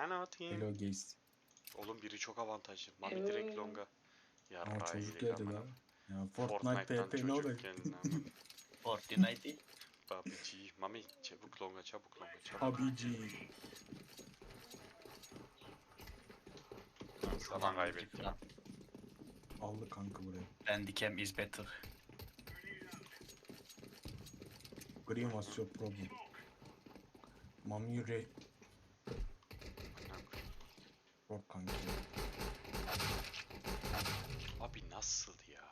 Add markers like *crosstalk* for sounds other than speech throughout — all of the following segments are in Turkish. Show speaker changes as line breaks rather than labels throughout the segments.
Hello team.
Hello guys.
Oğlum biri çok avantajlı. Mami
Hello.
direkt longa. Ya
Aa, çocuk geldi lan. Ya *laughs* Fortnite TP ne
lan.
Fortnite.
PUBG. Mami çabuk longa çabuk longa çabuk.
PUBG.
Zaman kaybettim.
Aldı kanka buraya.
Bandicam is better.
Green was your problem. Mami re... Yok kanka.
Abi nasıl ya?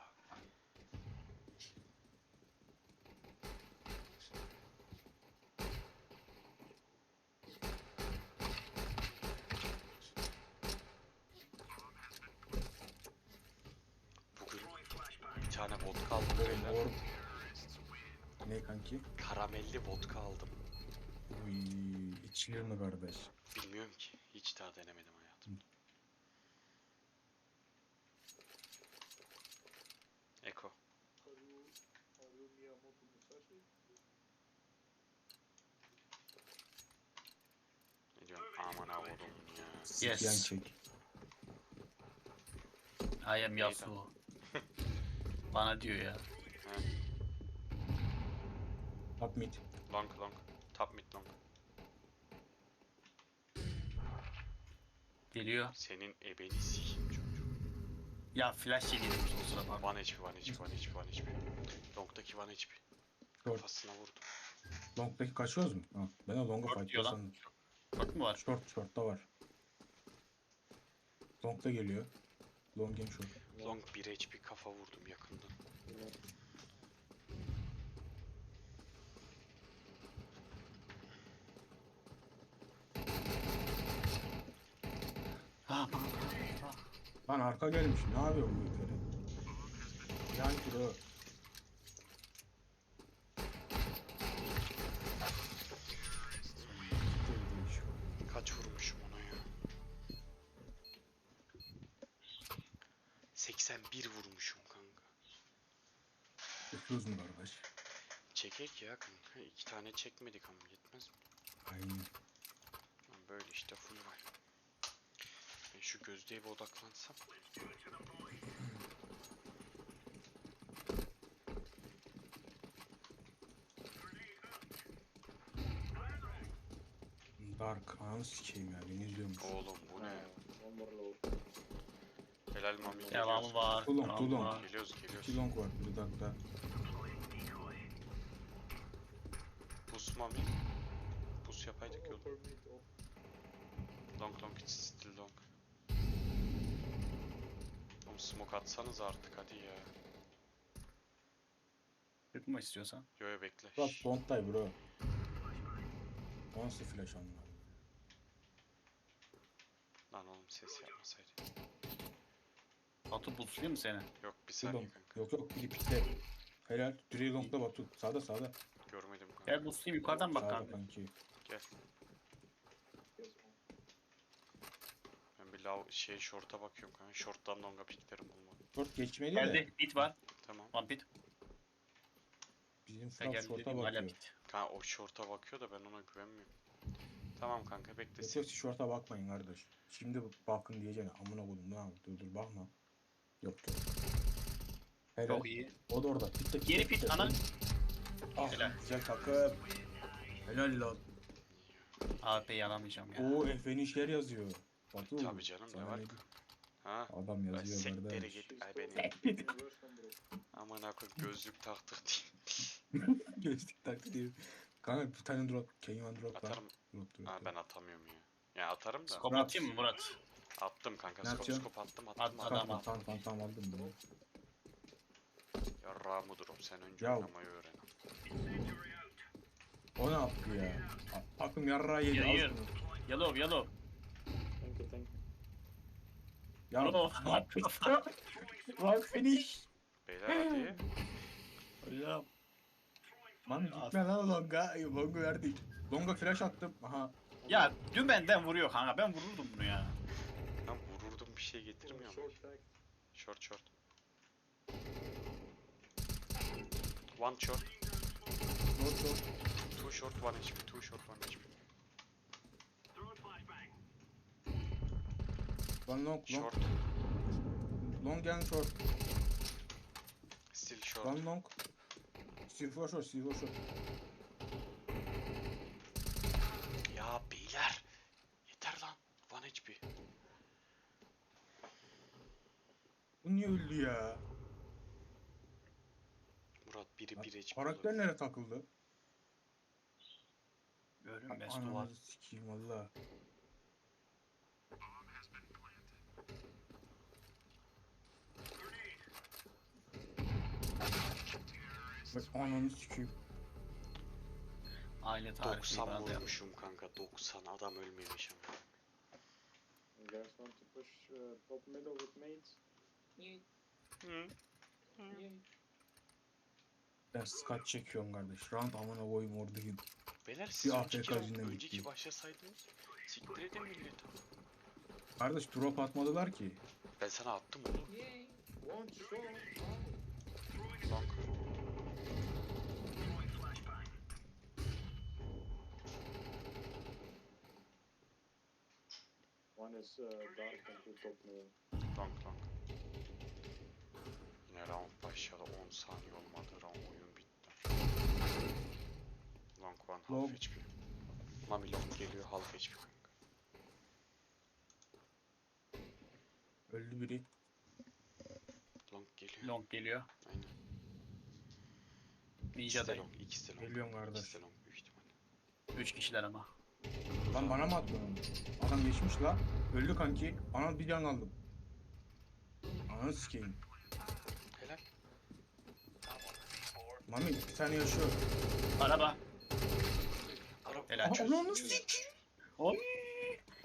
Bugün bir tane vodka aldım beyler.
Ne kanki?
Karamelli vodka aldım.
Uy, içilir mi kardeş?
Bilmiyorum ki. Hiç daha denemedim hayatım. Eko. Ne diyorsun? Aman avudum ya.
Sikiyen
Yes.
çek.
I am Yasuo. *laughs* Bana diyor ya.
He.
Top mid.
Long long. Top mid long.
Geliyor.
Senin ebeni sikeyim çocuğum.
Ya flash yedim o sırada. bak.
1 HP 1 HP 1 HP 1 HP. Long'daki 1 HP.
Short.
Kafasına vurdum.
Long'daki kaçıyoruz mu? Ha, ben o long'a
Short diyor lan.
sandım.
Bak mı var?
Short, short'ta var. Long'da geliyor. Long game short.
Long 1 HP kafa vurdum yakından.
Bak.
Lan arka gelmiş. Ne yapıyor bu itleri? Yan kilo.
Kaç vurmuşum ona ya? 81 vurmuşum kanka.
Yapıyoruz mu kardeş?
Çekek ya kanka. İki tane çekmedik ama yetmez mi?
Aynen.
Böyle işte full var. Şu gözlüğe bir odaklansam.
Dark. Ananı sikeyim ya. Beni izliyormuş.
Oğlum bu ne? Helal mami.
Devamı
Geliyoruz.
var.
Tulum,
devamı
tulum.
var.
Geliyoruz geliyoruz.
İki long var bir Dark'ta.
Bus mami. Bus yapaydık yol. Long long it's still long. Oğlum smoke atsanız artık hadi ya.
Çıkma istiyorsan.
Yo yo bekle.
Bak don't die bro. Nasıl flash anlar?
Lan oğlum ses yapmasaydı.
Batu bulsayım mı seni?
Yok bir saniye
long.
kanka.
Yok yok biri pikte. Helal. Three long'da Batu. Sağda sağda.
Görmedim kanka.
Gel bulsayım yukarıdan bak
Sağda
kanka.
kanki.
Gel. Ben bir lav şey short'a bakıyorum kanka. Short'tan longa piklerim bulmadım.
Short geçmeli de.
Geldi. Bit var.
Tamam.
One bit.
Bizim
Sen
Frank
geldi
short'a
dedim hala
bakıyor.
bit.
Kanka o short'a bakıyor da ben ona güvenmiyorum. Tamam kanka
Yok
beklesin.
yok short'a bakmayın kardeş. Şimdi bakın diyeceksin. Amına koydum ne yapayım? Dur dur bakma. Yok yok. Helal.
Çok iyi.
O da orada. Pitte, pitte,
Geri pit, ana.
Ah
Helal.
güzel takım. Helal lan.
AP'yi alamayacağım ya.
Oo Efe'nin şer yazıyor. Batu.
Tabii canım ne var? Ha?
Adam yazıyor
Sektere
kardeş.
git. Ay beni. Aman akıl gözlük taktı diye. *laughs*
Gözlük taktı diye. Kanka bir tane drop. Kenyon drop var.
Atarım.
Drop drop.
Ha ben atamıyorum ya. Ya atarım da.
Skop
Murat.
atayım mı Murat?
Attım kanka.
Ne
Skop skop attım
At,
attım
at,
attım.
Tamam tamam tamam tamam aldım bunu.
Ya Ramu drop sen önce
Ya.
oynamayı öğren.
O ne yaptı ya? Aklım yarrağı yedi.
Yellow yellow.
You, thank you.
Ya
Yellow.
Lan *laughs* finish.
Beyler hadi.
Hocam.
Lan gitme lan longa. Longa verdik. Longa flash attım. Aha.
Ya dümenden vuruyor kanka. Ben vururdum bunu ya.
Ben vururdum bir şey getirmiyor mu?
Short
short. One short.
Short short.
Two short one HP. Two short one HP.
One long, long,
Short.
long and short.
Still short.
One long. Still for short, still for short.
Ya beyler. Yeter lan. One HP.
Bu niye öldü ya?
Murat biri
Lan,
bir HP.
Karakter nereye takıldı?
Görünmez duvar.
Ananı sikeyim valla. Bak ananı sikeyim.
Aile tarihi
90
bana da yapmış.
vurmuşum kanka 90 adam ölmemiş ama.
You guys want to push uh, top middle with mates? Yeah.
Ben skat çekiyorum kardeş. Round amına koyayım oradaki.
Beyler siz
Bir
önceki,
AFK
round-
yüzünden
önceki
gitti.
başlasaydınız siktir edin milleti.
Kardeş drop atmadılar ki.
Ben sana attım oğlum.
One shot!
Long.
One is uh, dark and two top middle.
Long long. Yine round başladı 10 saniye olmadı round oyun bitti. Long one half
Long.
HP. Mami long geliyor half HP kanka.
Öldü biri.
Long geliyor.
Long geliyor.
Aynen.
Ninja dayı.
long. İkisi de long.
Geliyorum kardeş.
İkisi de long büyük ihtimalle.
Üç kişiler ama.
Lan bana mı attın onu? Adam geçmiş la. Öldü kanki. Ana bir can aldım. Ananı sikeyim.
Helal.
Mami bir tane yaşıyor.
Araba.
Araba.
Helal
Aa. Ananı sikeyim.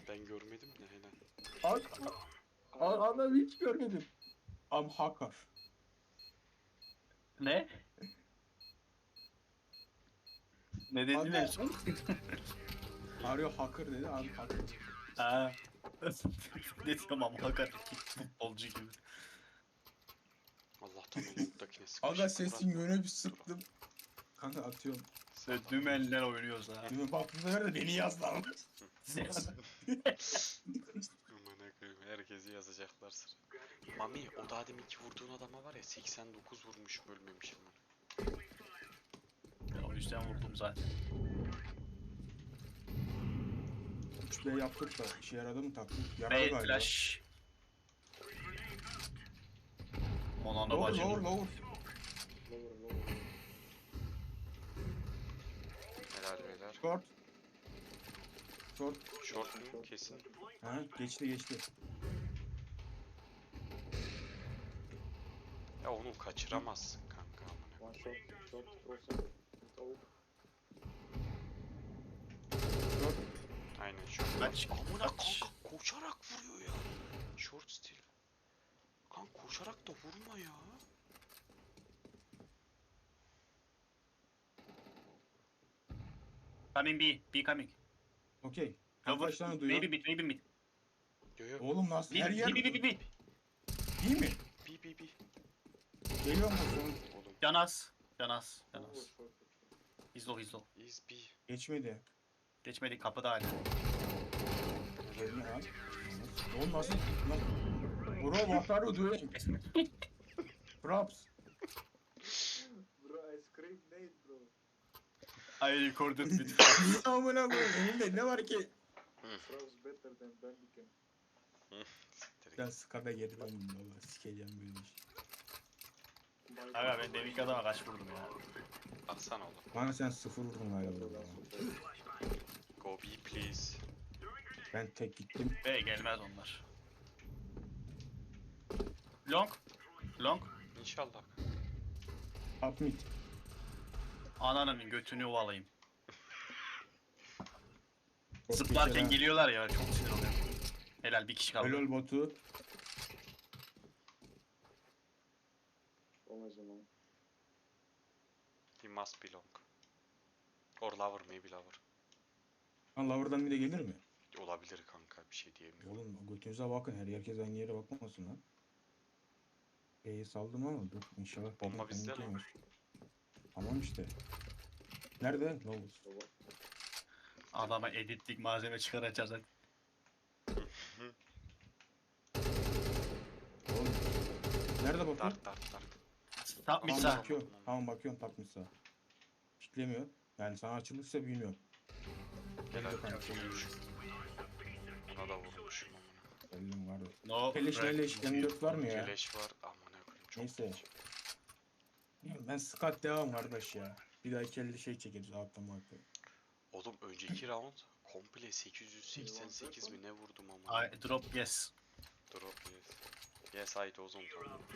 Ben görmedim de helal.
Ay, a- Adam hiç görmedim. Am hacker.
Ne? Ne dedin
Abi-
en son?
Arıyor hacker dedi. Am hacker.
Ha. *laughs* ne tamam hakikaten futbolcu gibi.
Allah'tan o long'dakine sıkıştım.
Aga sesin yöne bir sıktım. Kanka atıyorum.
Ve dümenler oynuyoruz ha.
Şimdi bak bu sefer de beni yazdı ama.
Ses.
Aman akıyım herkesi yazacaklar sıra. Mami o daha deminki vurduğun adama var ya 89 vurmuş ölmemiş ama.
Ben o yüzden vurdum zaten.
3B yaptık da işe yaradı mı taktik? Yaradı
Ve
galiba.
flash. Ona da
Lower
bacım.
lower lower.
Lower, lower.
Helal beyler.
Short. Short.
Short mu kesin.
Ha geçti geçti.
Ya onu kaçıramazsın kanka amına.
One shot, shot, crossing. Oh,
Short.
Aynen short.
Kaç,
Amına kanka koşarak vuruyor ya. Short still. Kanka koşarak da vurma ya.
Coming B. B coming.
Okey.
Cover.
Kaç tane duyuyor?
Maybe mid, maybe mid.
Yo yo.
Oğlum nasıl
B,
her yer
B, B, B, B, B.
iyi mi?
Bi bi bi.
Geliyor mu?
Oğlum
Canas. Canas. Canas.
short, short.
He's low, he's low.
is bi.
Geçmedi.
Geçmedi kapıda hala.
Oğlum nasıl? Bro what doing? Props.
Bro, I screamed nade, bro.
I recorded with
Niye amına koyayım? Elimde ne var ki?
Fro's better than Bandicam.
Ben skada geri döndüm valla sikeceğim böyle iş.
Aga ben demin adama kaç vurdum ya.
Baksana oğlum.
Bana sen sıfır vurdun galiba.
Go B please.
Ben tek gittim.
Ve gelmez onlar. Long. Long.
İnşallah.
Up mid.
Ananın götünü ovalayayım.
Çok
Zıplarken
güzel ha.
geliyorlar ya çok sinir oluyorum. Helal bir kişi kaldı.
Helal botu.
Always alone.
He must be long. Or lover maybe lover.
Lan lower'dan bir de gelir mi?
Olabilir kanka bir şey diyemiyorum.
Oğlum götünüze bakın her herkes aynı yere bakmasın lan. B'yi saldım ama dur inşallah
Bomba bizde lan.
Tamam işte. Nerede? Lower.
Adama editlik malzeme çıkaracağız hadi.
Nerede bakıyor?
Dart dart dart.
Tamam bakıyorum. Tamam bakıyorum takmışsa. Kitlemiyor. Yani sana açılırsa bilmiyorum. Yok,
kanka.
kanka.
Ona da vurmuşum amına.
Bellim var.
No. Crack.
meleş M4 var mı ya?
Keleş var amına koyayım çok
Neyse. Ben Scott devam kardeş ya. Bir daha kelle şey çekeriz alttan alttan.
Oğlum önceki round komple 888 mi ne vurdum ama.
I drop yes.
Drop yes. Yes I was on top.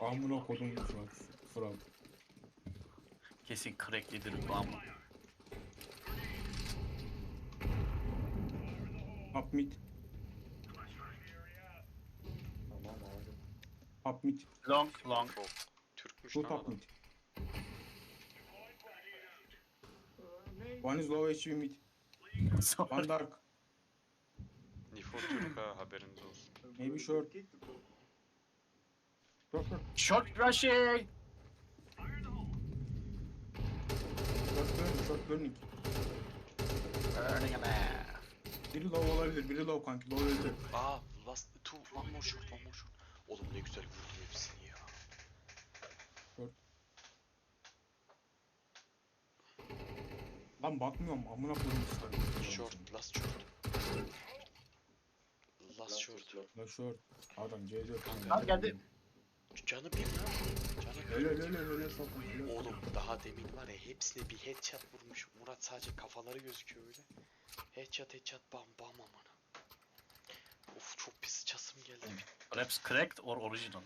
Amına kodum Fırat. Fırat.
Kesin cracklidir bu ama.
Up mid.
Tamam abi.
Up mid.
Long long.
Çok Türkmüş
Two
lan
top
adam.
mid. One is low HP mid. One dark.
Nifo Türk ha haberiniz olsun.
Maybe short. Short short.
Short rushing.
Short burning. Short burning.
Burning a man.
Biri low olabilir. Biri low kanki. Low öldü.
Aa last two one more shot one more shot. Oğlum ne güzel vurdum hepsini ya.
Lan bakmıyorum. Amına kodum istedim.
Short last short. Last short.
La short. Adam C4.
Kanka.
Abi geldi.
Canı bir lan.
Öyle öyle öyle öyle.
Oğlum daha demin var ya hepsine bir headshot vurmuş. Murat sadece kafaları gözüküyor öyle. Headshot headshot bam bam amına. Of çok pis sıçasım geldi.
Perhaps cracked or original.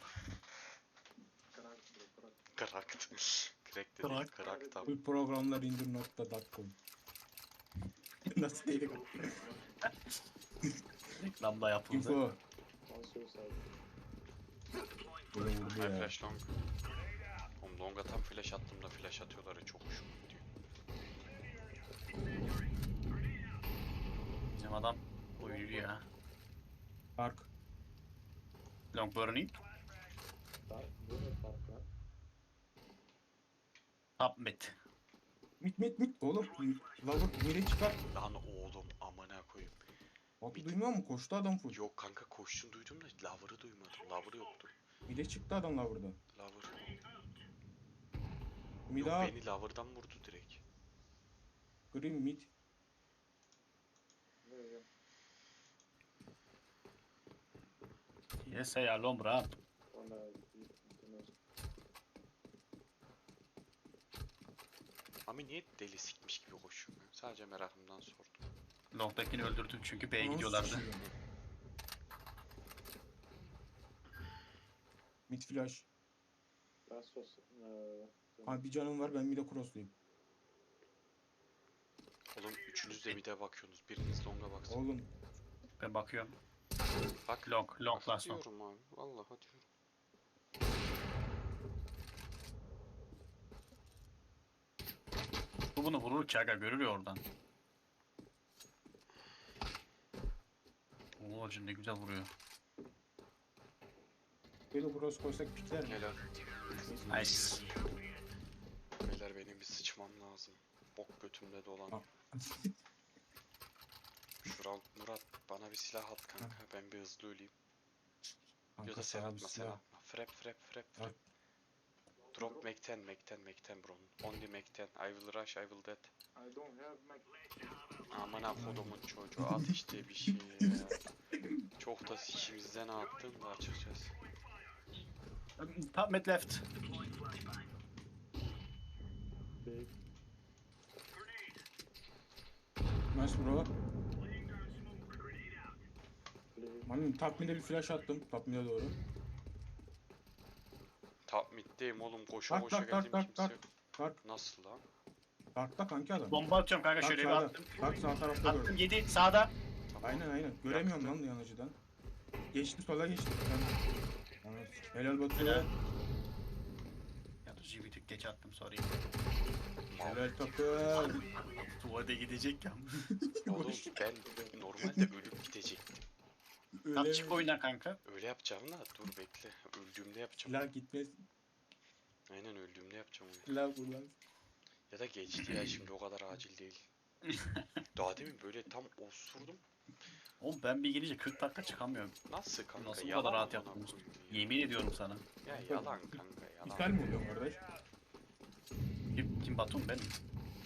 Cracked. Cracked dedi.
Cracked.
Cracked abi.
Bu programlar indir nokta dot com. *laughs* Nasıl değil?
Reklamda yapıldı.
Info. Böyle vurdu ya.
flash long. Oğlum longa tam flash attığımda flash atıyorlar ya çok hoşuma gidiyor.
Bizim adam uyuyor ya.
Dark.
Long burning.
Dark. Bu ne dark lan?
Top mid.
Mit mit mit. Oğlum. Lavuk nereye çıkar?
Lan oğlum amına koyayım.
Batu duymuyor mu? Koştu adam full.
Yok kanka koştun duydum da lover'ı duymadım. Lover yoktu.
Mide çıktı adam lavurdan.
Lover.
Mid
Yok beni lover'dan vurdu direkt.
Green mid.
Yes,
the nose.
Ami niye deli sikmiş gibi koşuyor? ya? Sadece merakımdan sordum.
Long'dakini öldürdüm çünkü B'ye gidiyorlardı.
sıçıyor. Mid flash.
Was uh, the
Abi bir canım var ben mid'e crossluyum.
Oğlum üçünüz de mid'e bakıyorsunuz. Biriniz longa baksın.
Oğlum
Ben bakıyorum.
Bak.
Long, long last long.
diyorum abi. Vallahi diyorum.
Bu bunu vurur ki aga görür ya oradan. Hacı ne güzel vuruyor.
böyle cross koysak pikler mi?
Helal.
Nice.
Beyler benim bir sıçmam lazım. Bok götümde dolan. *laughs* Şural Murat bana bir silah at kanka. Ben bir hızlı öleyim. ya
Kanka
da sen atma sen
silah.
atma. Frap frap frap frap. Drop Mac 10 Mac 10 Mac 10 bro. Only Mac 10. I will rush I will dead.
I don't have my
Aman ha kodumun çocuğu at *laughs* işte bir şey ya. Çok da sikimizden attın da açıkçası.
Top mid left.
big.
Nice bro. Manim top mid'e bir flash attım. Top mid'e doğru.
Top middeyim oğlum koşa
Dark,
koşa
dark, dark,
geldim
dark,
kimse
dark.
yok.
Dark.
Nasıl lan?
Dark'ta kanki adam.
Bomba atıyorum kanka
Dark
şöyle bir
sağda.
attım.
Dark sağ tarafta
Attım
gördüm.
7 sağda.
Tamam.
Aynen aynen. Göremiyorum lan yanıcıdan. Geçti sola geçti. Ben... Evet. Helal Batu.
Helal. Ya da bir tık geç attım sorry.
Helal takım.
Tuvalete gidecek ya.
Oğlum ben normalde ölüp gidecektim.
Tam
Öyle
çık oyundan kanka.
Öyle yapacağım da dur bekle. Öldüğümde yapacağım.
Silah gitmez.
Aynen öldüğümde yapacağım onu.
Silah kullan.
Ya da geçti ya şimdi o kadar acil değil. *laughs* Daha demin böyle tam osurdum.
Oğlum ben bir gelince 40 dakika çıkamıyorum.
Nasıl kanka?
Nasıl bu
yalan
kadar rahat
amına
yaptınız?
koyayım ya.
Yemin ediyorum sana.
Ya yalan kanka yalan.
İthal mi oluyor kardeş?
Kim, kim Batum ben?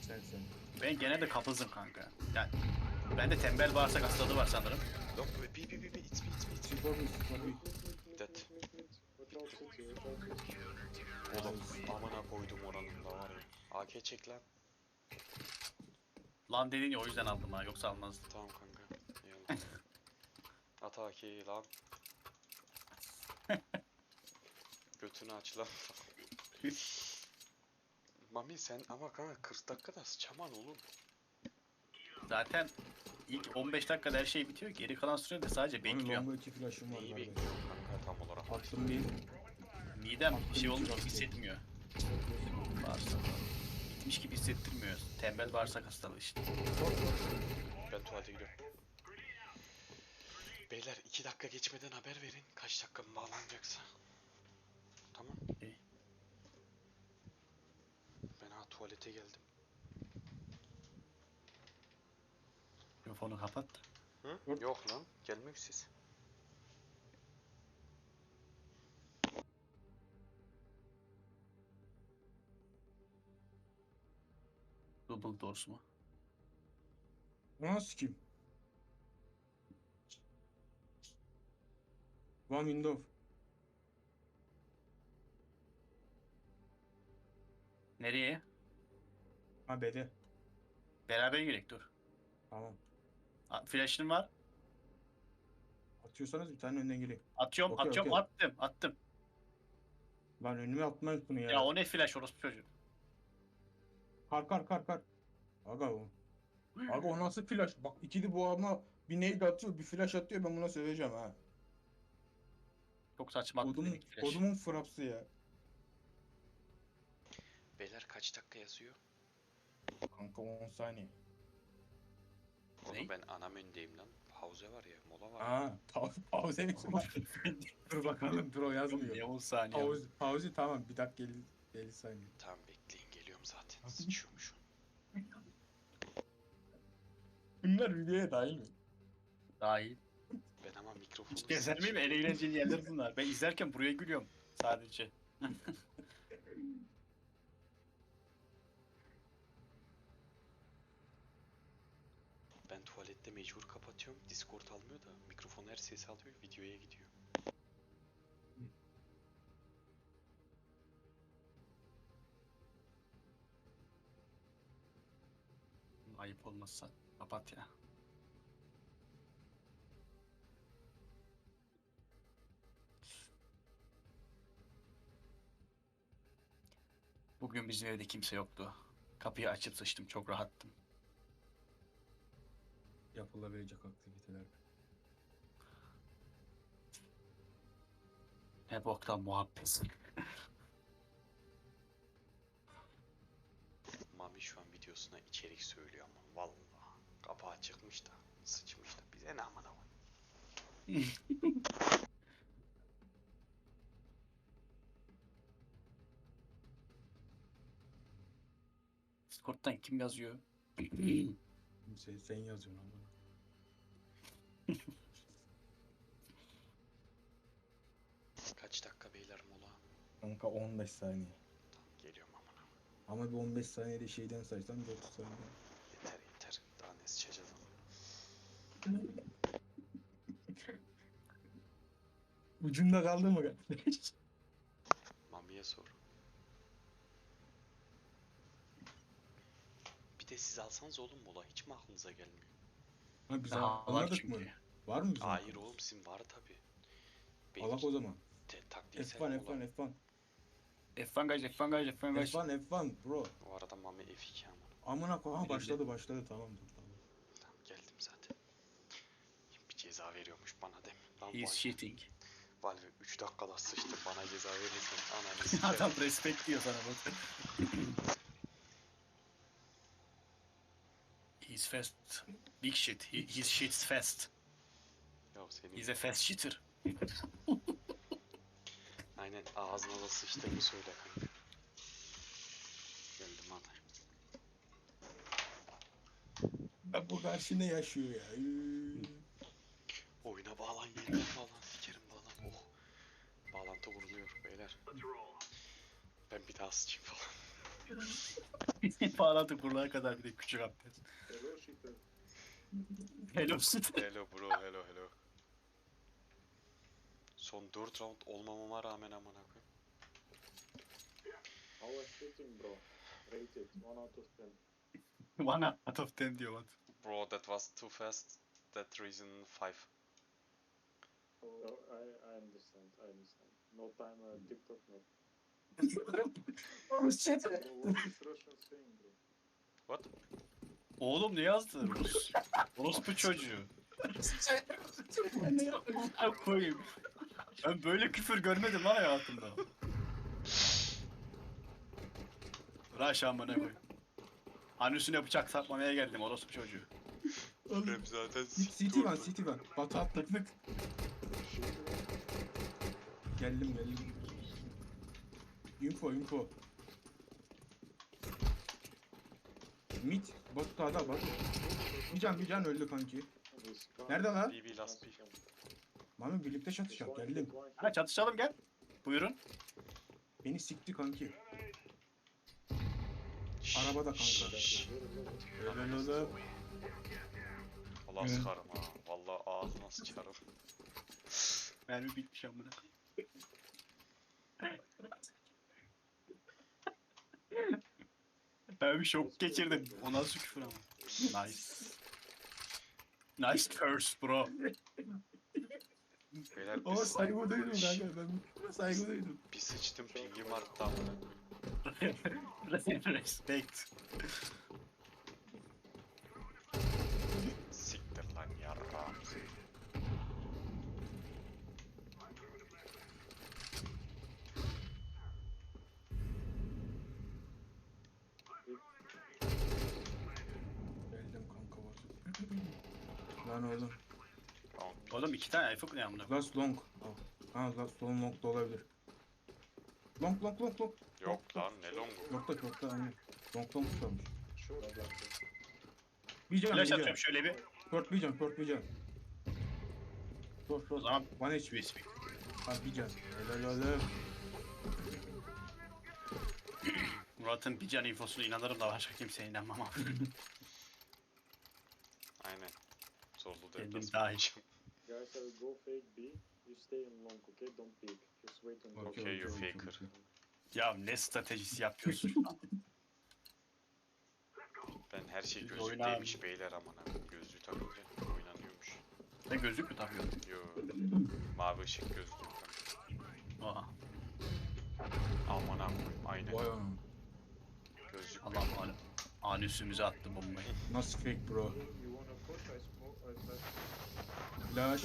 Sen sen.
Ben gene de kapızım kanka. Yani bende tembel bağırsak hastalığı var sanırım.
Yok be bi bi bi bi it's me it's me it's me. Dead.
Out city.
Oğlum amına koydum oranın da var ya. AK çek lan.
Lan dedin ya o yüzden aldım ha yoksa almazdım.
Tamam kanka. Eyvallah. *laughs* At AK'yi lan. *laughs* Götünü aç lan. *laughs* Mami sen ama kanka 40 dakikada sıçaman oğlum.
Zaten ilk 15 dakikada her şey bitiyor. Geri kalan sürede sadece bekliyorum.
longa iki flash'ım var
Neyi
kardeş.
bekliyorsun kanka tam olarak?
Attım bir.
Midem bir şey olmuş gibi hissetmiyor. Bağırsak. Bitmiş gibi hissettirmiyor. Tembel bağırsak hastalığı işte.
Ben tuvalete gidiyorum. Beyler 2 dakika geçmeden haber verin. Kaç dakika bağlanacaksa. Tamam.
İyi.
Ben ha tuvalete geldim.
Mikrofonu kapat.
Hı?
Yok.
Yok lan. Gelmiyor siz.
Double doors mu?
Ona sikeyim. One window.
Nereye?
Ha B'de.
Beraber girek dur.
Tamam.
A- Flash'ın var.
Atıyorsanız bir tane önden gireyim.
Atıyorum,
Okey,
atıyorum,
okey.
attım, attım.
Lan önüme atmayın bunu ya.
Ya o ne flash orospu çocuğu?
Kar kar kar kar. Aga o. Aga o nasıl flash? Bak ikili bu ama bir nade atıyor bir flash atıyor ben buna söveceğim ha.
Çok saçma attı
Kodumun,
dedik flash.
kodumun frapsı ya.
Beyler kaç dakika yazıyor?
Kanka 10 saniye.
Oğlum ben anam öndeyim lan. Pauze var ya, mola var. ya.
Aa pause, pause mi var? *laughs* dur bakalım dur o yazmıyor.
Ne 10 saniye?
Pause, pause tamam bir dakika 50, 50 saniye.
Tamam bekleyin geliyorum zaten.
Nasıl?
Sıçıyormuşum.
Bunlar videoya dahil mi?
Dahil.
Ben ama mikrofonu
Hiç gezer miyim? En eğlenceli yerler bunlar. Ben izlerken buraya gülüyorum sadece. *laughs*
Ben tuvalette mecbur kapatıyorum. Discord almıyor da mikrofon her sesi videoya gidiyor.
Ayıp olmazsa kapat ya. Bugün bizim evde kimse yoktu. Kapıyı açıp sıçtım. Çok rahattım.
Yapılabilecek aktiviteler.
Ne boktan muhabbet.
Mami şu an videosuna içerik söylüyor ama vallahi kapağı çıkmış da sıçmış da bize ne amına koyayım. *laughs*
Discord'dan kim yazıyor?
Sen, sen yazıyorsun ama. *laughs*
Kaç dakika beyler mola?
Kanka 15 saniye.
Geliyorum amına.
Ama bir 15 saniyede şeyden saysan 4 saniye.
Yeter yeter. Daha ne sıçacağız ama. *laughs*
Ucunda kaldı mı kardeş? *laughs*
Mami'ye sor. Bir de siz alsanız oğlum mola hiç mi aklınıza gelmiyor?
Ha biz
var
anladık mı?
çünkü.
Var mı bizim?
Hayır oğlum sizin var tabi.
Alak o zaman.
taktiksel
F1
mola.
F1 F1.
F1 gaj, F1 gaj, F1 gaj.
F1 F1 bro.
O arada Mami F2 ama.
Amına koy. Ha başladı başladı tamam dur tamam.
Tamam geldim zaten. Bir ceza veriyormuş bana demin. Lan
He's
Valve,
cheating.
Valve 3 dakikada sıçtı bana ceza verirsen ananı *laughs* sikerim.
Adam respect diyor sana bak. *coughs* He's fast. Big shit. He, his shit's fast.
Ya senin
He's a fast shitter. *laughs*
aynen ağzına da sıçtığını söyle kanka. Geldim hadi.
Ya bu karşı ne yaşıyor ya?
Oyuna bağlan yeniden bağlan sikerim bağlan. Oh. Bağlantı kuruluyor beyler. Ben bir daha sıçayım falan. *laughs*
Bağlantı kurulana kadar bir de küçük abdest.
Hello
süt.
Hello bro hello hello. Son 4 round olmamama rağmen amına koyayım.
How was shooting, bro? Rate it, 1 out of 10. *laughs*
One out of ten diyor bak.
Bro that was too fast. That reason 5.
Oh, I, I understand, I understand. No time, uh, TikTok, no. *laughs*
Oğlum shit.
What is Russian saying, bro?
What?
Oğlum ne yazdı? Rus. Orospu çocuğu. *laughs* Ay koyayım. Ben böyle küfür görmedim lan hayatımda. Raş amına koy. Hani üstüne bıçak satmamaya geldim orospu çocuğu.
Hep zaten
City var, City var. Atladık.
Shooter?
Geldim geldim. Info info. Mid. Batu sağda Batu. Bir can bir can öldü kanki. Nerede lan?
BB last B.
Mami birlikte
one
geldim.
Ha çatışalım gel. Buyurun.
Beni sikti kanki. Arabada kanka. Öyle öyle.
Allah
Evet.
sıkarım ha. Vallahi ağzına sıçarım.
Mermi bitmiş amına. Ben bir şok geçirdim. O nasıl küfür ama. Nice. Nice curse bro.
Beyler
O
bir,
saygı duydum kanka ben saygı duydum.
bir sıçtım pingim arttı amına.
Respect.
Siktir lan yarrağım.
Geldim kanka Batu. Lan oğlum.
Oğlum iki tane iPhone ne amına?
Last long. Ha last long long da olabilir. Long long long long.
Yok lan ne longu.
Nokta nokta aynen. Long long tutarmış. Bir can bir
Flash
can.
atıyorum şöyle bir.
Dört bir can dört bir can. Dur
O
dur.
zaman
One HP.
USB.
Ha bir can. Helal helal.
Murat'ın bir can infosuna inanırım da başka kimseye inanmam abi.
Aynen. Zorlu
Kendim
devlet.
dahil.
I will go fake B. You stay in long, okay? Don't peek. Just wait and go.
Okay, you faker.
ya ne stratejisi yapıyorsun şu an? *laughs*
Ben her şey gözlükteymiş beyler amına. koyayım. Gözlüğü takınca oynanıyormuş.
Sen gözlük mü takıyorsun?
Yo. Mavi ışık gözlüğü kanka.
Aa,
Amına koyayım. Aynen.
Vay anam.
Gözlük
Allah'ım halim. Anüsümüze attı bombayı.
Nasıl fake bro?
You wanna push? I smoke. I flash.
Flash.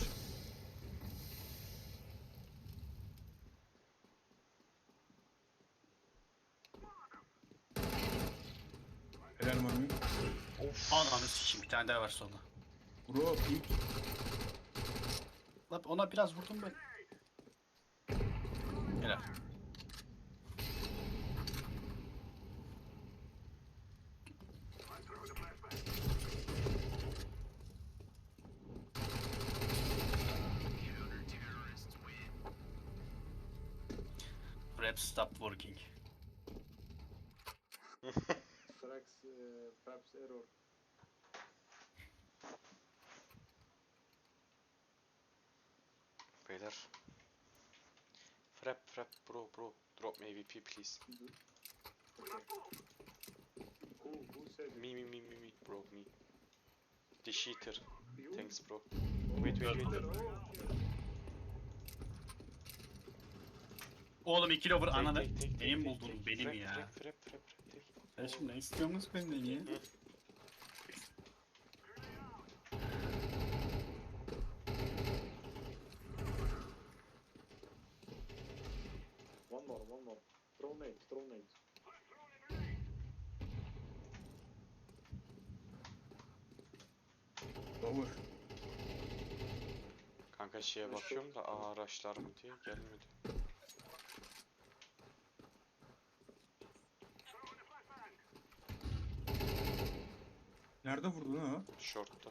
Helal mami.
Of.
Ananı sikeyim bir tane daha var solda.
Bro peek.
Lan ona biraz vurdum ben. Helal.
Beyler. Frap frap bro bro. Drop me AVP please. Me me me me me bro me. The cheater. Thanks bro. Wait wait wait.
Oğlum iki lover ananı.
take, take,
Benim ya.
Frap frap frap.
Sen şimdi ne istiyorsunuz benden ya?
One more, one more. Throw nade, throw nade.
Lower.
Kanka şeye bakıyorum da aa araçlar mı diye gelmedi.
Nerede vurdu lan o?
Short'ta.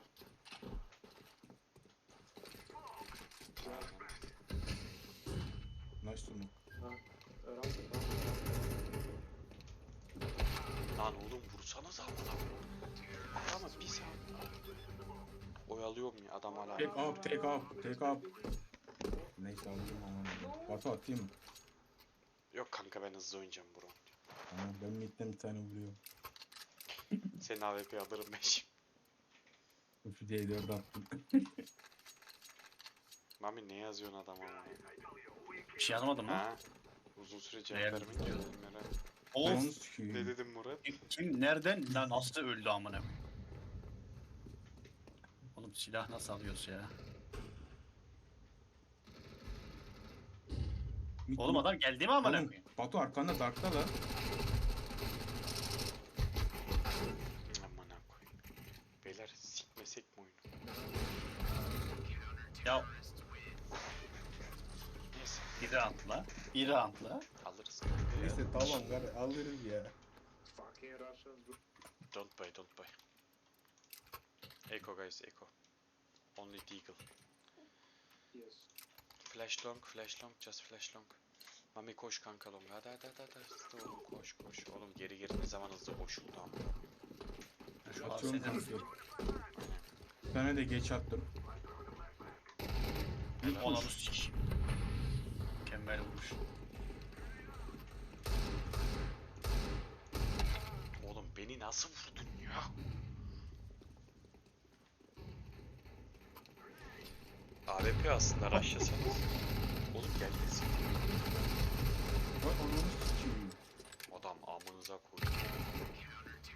Nice.
Around, around, around.
Lan oğlum vursana amına. Ama bir saat. Oyalıyorum ya adam hala.
Take up, take up, take up. Neyse alayım aman. Batu atayım mı?
Yok kanka ben hızlı oynayacağım bro.
Tamam ben midden bir tane vuruyorum. *laughs*
Senin AWP alırım ben şimdi.
Diye dört attım. *laughs*
Mami ne yazıyorsun adama ama?
Bir şey yazmadım?
Ha? Uzun süre cevap
Eğer-
vermek lazım merak.
Of.
Ne dedim Murat?
Kim nereden lan nasıl öldü amına koyayım? Oğlum silah nasıl alıyoruz ya? Oğlum adam geldi mi amına
Oğlum,
koyayım?
Batu arkanda darkta da.
Amına koyayım. Beyler sikmesek mi oyunu?
Ya
Neyse
bir roundla. Bir roundla.
Neyse tamam alırız ya.
Don't buy, don't buy. Echo guys, echo. Only deagle.
Yes.
Flash long, flash long, just flash long. Mami koş kanka long. Hadi hadi hadi hadi. Hızlı oğlum koş koş. Oğlum geri geri ne zaman hızlı koşuldu ama.
Şu
Atıyorum kanka. Tane de geç attım. Mid
Onu
push.
sik. Mükemmel vuruş.
Oğlum beni nasıl vurdun ya? AWP aslında rushlasanız. Oğlum gel gitsin.
Bak onu sikiyim.
Adam amınıza koydu.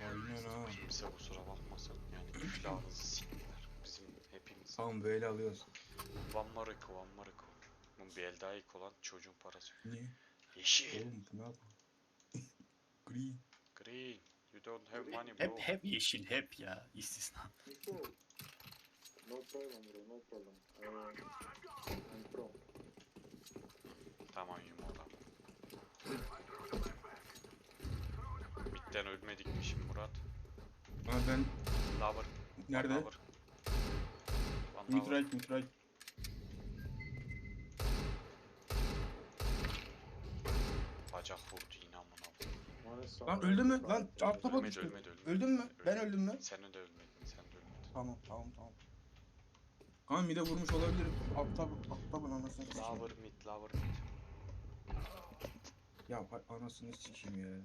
Aynen ha.
Kimse kusura bakmasın. Yani iflahınızı siktiler. Bizim hepimiz.
Tamam böyle alıyoruz.
One more echo, one more echo. Bu bir el daha ilk olan çocuğun parası.
Niye?
Yeşil.
Oğlum bu ne yapıyor? *laughs* Green.
Green. You don't have money bro.
Hep hep yeşil hep ya istisna.
No problem, bro. No problem. I, I'm pro.
Tamam yum adam. Midden ölmedik mi şimdi Murat?
Ama ben
Lover.
nerede?
Lover. One lover.
right.
Bacak vurdu yine amına. koyayım.
One is
Lan öldü mü? Lan
front.
atla bak
Ölmedi
işte.
ölmedi ölmedi.
Öldün mü? Ben öldüm mü?
Sen de ölmedin sen de ölmedin.
Tamam tamam tamam. Ama mide vurmuş olabilirim. Altta altta bana anasını sikeyim.
Lover mid lover mid.
Ya hay anasını sikeyim ya.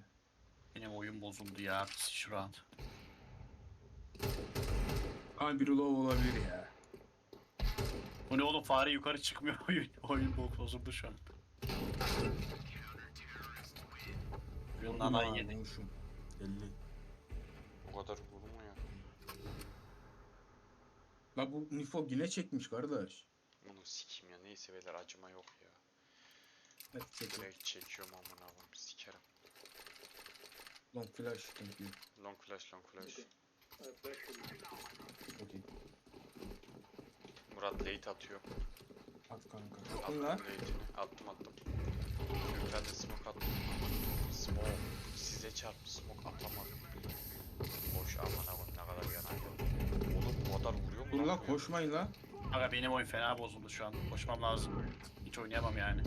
Benim oyun bozuldu ya şu round.
Ama biri low olabilir ya.
Bu ne oğlum fare yukarı çıkmıyor *laughs* oyun. Oyun bo- bozuldu şu an.
Vurdum
Nanay
ha,
yedi.
vurmuşum. 50.
O kadar vurma ya.
La bu Nifo yine çekmiş kardeş.
Bunu sikeyim ya. Neyse beyler acıma yok ya.
Hadi çek.
Direkt çekiyorum amına koyayım sikerim.
Long flash. Thank you.
Long flash long flash.
Okay.
Murat late atıyor.
At kanka.
Attım
Attın lan.
Attım attım. Bir tane smoke attım. Smoke. Size çarptı smoke atamadım. Boş amına koyayım ne kadar yanaydı. Oğlum bu kadar vuruyor mu
Dur
lan
koşmayın la.
Aga benim oyun fena bozuldu şu an. Koşmam lazım. Hiç oynayamam yani.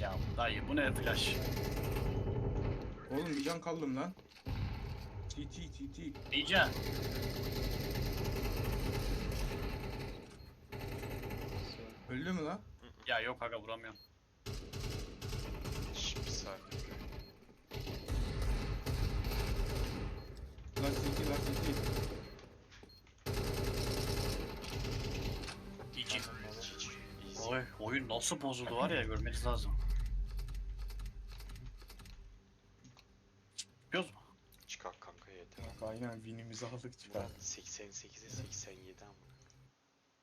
Ya dayı bu ne flash?
Oğlum bir can kaldım lan. TT TT.
Ninja.
Öldü mü la?
Ya yok aga vuramıyorum.
Şş, bir saniye.
La TT la TT.
GG. Oy, oyun nasıl bozuldu var ya görmeniz lazım. Yapıyoruz mu?
Çıkar kanka yeter.
Kanka aynen winimizi aldık çıkar.
Murat 88'e 87 ama.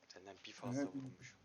Senden bir fazla
Evet.
vurmuş.